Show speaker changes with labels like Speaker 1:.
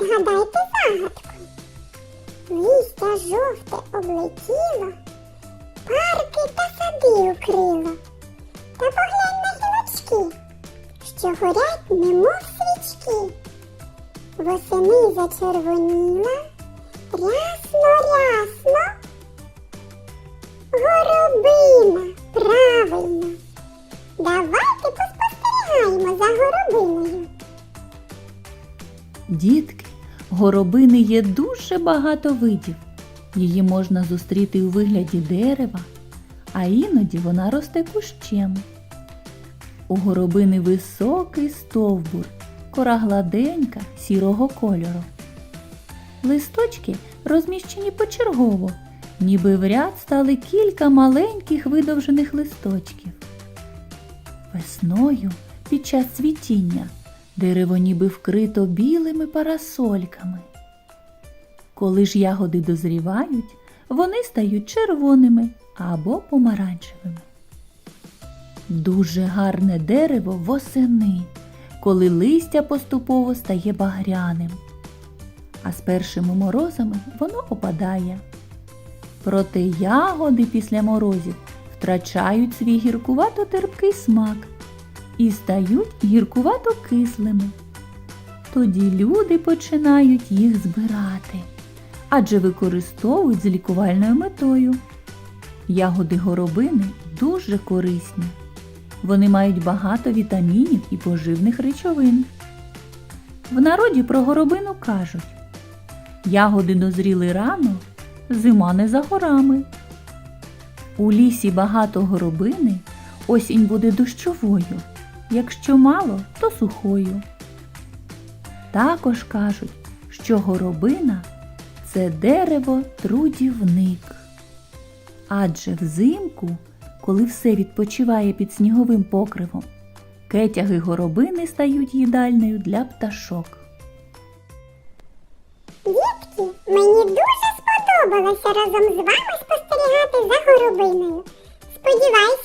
Speaker 1: Відгадайте загадку. Листя жовте облетіло, парки та сади укрило. Та поглянь на гілочки, що горять, немов свічки. Восени зачервоніла, рясно, рясно. Горобина правильно. Давайте поспостерігаємо за горобиною.
Speaker 2: Дітки, горобини є дуже багато видів. Її можна зустріти у вигляді дерева, а іноді вона росте кущем. У горобини високий стовбур, кора гладенька сірого кольору. Листочки розміщені почергово, ніби в ряд стали кілька маленьких видовжених листочків. Весною під час цвітіння дерево ніби вкрито білими парасольками. Коли ж ягоди дозрівають, вони стають червоними або помаранчевими. Дуже гарне дерево восени, коли листя поступово стає багряним, а з першими морозами воно опадає. Проте ягоди після морозів втрачають свій гіркувато-терпкий смак і стають гіркувато-кислими. Тоді люди починають їх збирати, адже використовують з лікувальною метою. Ягоди горобини дуже корисні. Вони мають багато вітамінів і поживних речовин. В народі про горобину кажуть: ягоди дозріли рано, зима не за горами. У лісі багато горобини, осінь буде дощовою, якщо мало, то сухою. Також кажуть, що горобина це дерево трудівник. Адже взимку, коли все відпочиває під сніговим покривом, кетяги горобини стають їдальною для пташок.
Speaker 1: Дітки, мені дуже сподобалося разом з вами спостерігати за горобиною. Сподіваюсь,